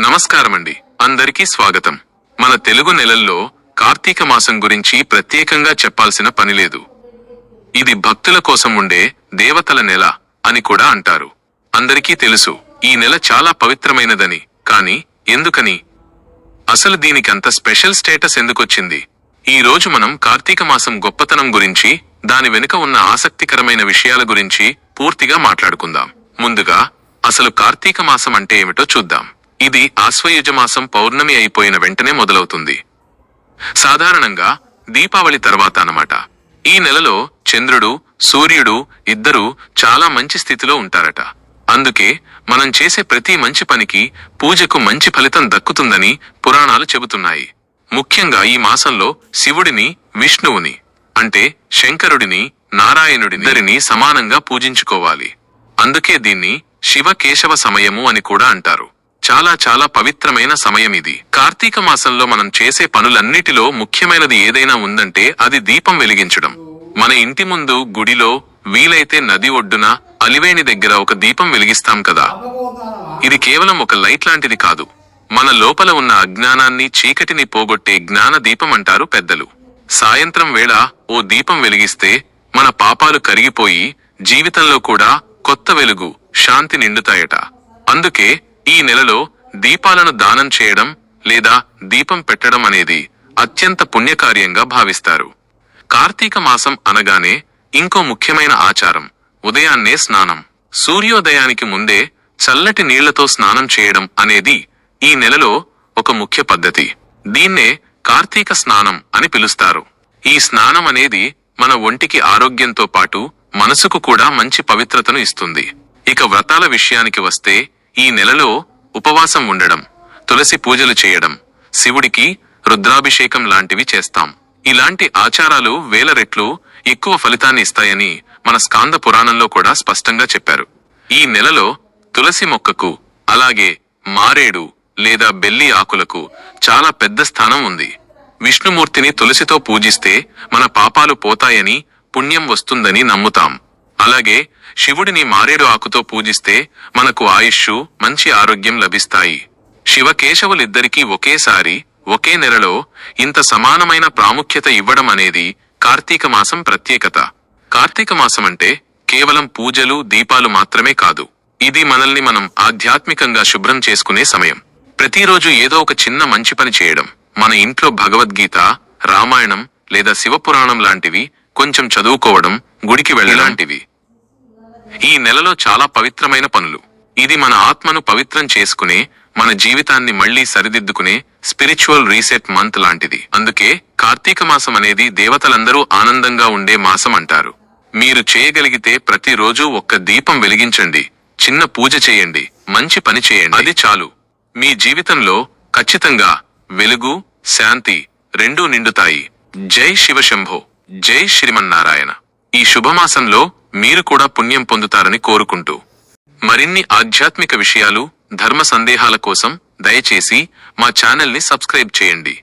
నమస్కారమండి. అందరికీ స్వాగతం. మన తెలుగు నెలల్లో కార్తీక మాసం గురించి ప్రత్యేకంగా చెప్పాల్సిన పనిలేదు ఇది భక్తుల కోసం ఉండే దేవతల నెల అని కూడా అంటారు. అందరికీ తెలుసు ఈ నెల చాలా పవిత్రమైనదని. కాని ఎందుకని? అసలు దీనికంత స్పెషల్ స్టేటస్ ఎందుకొచ్చింది? ఈ రోజు మనం కార్తీక మాసం గొప్పతనం గురించి దాని వెనుక ఉన్న ఆసక్తికరమైన విషయాల గురించి పూర్తిగా మాట్లాడుకుందాం. ముందుగా అసలు కార్తీక మాసం అంటే ఏమిటో చూద్దాం. ఇది ఆశ్వయుజమాసం పౌర్ణమి అయిపోయిన వెంటనే మొదలవుతుంది. సాధారణంగా దీపావళి తర్వాత అనమాట ఈ నెలలో చంద్రుడు సూర్యుడు ఇద్దరూ చాలా మంచి స్థితిలో ఉంటారట. అందుకే మనం చేసే ప్రతి మంచి పనికి పూజకు మంచి ఫలితం దక్కుతుందని పురాణాలు చెబుతున్నాయి. ముఖ్యంగా ఈ మాసంలో శివుడిని విష్ణువుని అంటే శంకరుడిని నారాయణుడిని సమానంగా పూజించుకోవాలి. అందుకే దీన్ని శివ కేశవ సమయము అని కూడా అంటారు. చాలా చాలా పవిత్రమైన సమయం ఇది. కార్తీక మాసంలో మనం చేసే పనులన్నిటిలో ముఖ్యమైనది ఏదైనా ఉందంటే అది దీపం వెలిగించడం. మన ఇంటి ముందు గుడిలో వీలైతే నది ఒడ్డున అలివేణి దగ్గర ఒక దీపం వెలిగిస్తాం కదా. ఇది కేవలం ఒక లైట్ లాంటిది కాదు. మన లోపల ఉన్న అజ్ఞానాన్ని చీకటిని పోగొట్టే జ్ఞాన దీపం అంటారు పెద్దలు. సాయంత్రం వేళ ఓ దీపం వెలిగిస్తే మన పాపాలు కరిగిపోయి జీవితంలో కూడా కొత్త వెలుగు శాంతి నిండుతాయట. అందుకే ఈ నెలలో దీపాలను దానం చేయడం లేదా దీపం పెట్టడం అనేది అత్యంత పుణ్యకార్యంగా భావిస్తారు. కార్తీక మాసం అనగానే ఇంకో ముఖ్యమైన ఆచారం ఉదయాన్నే స్నానం. సూర్యోదయానికి ముందే చల్లటి నీళ్ళతో స్నానం చేయడం అనేది ఈ నెలలో ఒక ముఖ్య పద్ధతి. దీన్నే కార్తీక స్నానం అని పిలుస్తారు. ఈ స్నానం అనేది మన ఒంటికి ఆరోగ్యంతో పాటు మనసుకు కూడా మంచి పవిత్రతను ఇస్తుంది. ఇక వ్రతాల విషయానికి వస్తే ఈ నెలలో ఉపవాసం ఉండడం తులసి పూజలు చేయడం శివుడికి రుద్రాభిషేకం లాంటివి చేస్తాం. ఇలాంటి ఆచారాలు వేల రెట్లు ఎక్కువ ఫలితాన్ని ఇస్తాయని మన స్కాంద పురాణంలో కూడా స్పష్టంగా చెప్పారు. ఈ నెలలో తులసి మొక్కకు అలాగే మారేడు లేదా బెల్లి ఆకులకు చాలా పెద్ద స్థానం ఉంది. విష్ణుమూర్తిని తులసితో పూజిస్తే మన పాపాలు పోతాయని పుణ్యం వస్తుందని నమ్ముతాం. అలాగే శివుడిని మారేడు ఆకుతో పూజిస్తే మనకు ఆయుష్షు మంచి ఆరోగ్యం లభిస్తాయి. శివకేశవులిద్దరికీ ఒకేసారి ఒకే నెలలో ఇంత సమానమైన ప్రాముఖ్యత ఇవ్వడం అనేది కార్తీక మాసం ప్రత్యేకత. కార్తీక మాసం అంటే కేవలం పూజలు దీపాలు మాత్రమే కాదు. ఇది మనల్ని మనం ఆధ్యాత్మికంగా శుభ్రం చేసుకునే సమయం. ప్రతిరోజు ఏదో ఒక చిన్న మంచి పని చేయడం మన ఇంట్లో భగవద్గీత రామాయణం లేదా శివపురాణం లాంటివి కొంచెం చదువుకోవడం గుడికి వెళ్ళలాంటివి ఈ నెలలో చాలా పవిత్రమైన పనులు. ఇది మన ఆత్మను పవిత్రం చేసుకునే మన జీవితాన్ని మళ్ళీ సరిదిద్దుకునే స్పిరిచువల్ రీసెట్ మంత్ లాంటిది. అందుకే కార్తీక మాసం అనేది దేవతలందరూ ఆనందంగా ఉండే మాసం అంటారు. మీరు చేయగలిగితే ప్రతిరోజు ఒక్క దీపం వెలిగించండి. చిన్న పూజ చేయండి. మంచి పని చేయండి. అది చాలు. మీ జీవితంలో ఖచ్చితంగా వెలుగు శాంతి రెండూ నిండుతాయి. జై శివశంభో జై శ్రీమన్నారాయణ. ఈ శుభమాసంలో మీరు కూడా పుణ్యం పొందుతారని కోరుకుంటూ మరిన్ని ఆధ్యాత్మిక విషయాలు ధర్మ సందేహాల కోసం దయచేసి మా ఛానల్ని సబ్స్క్రైబ్ చేయండి.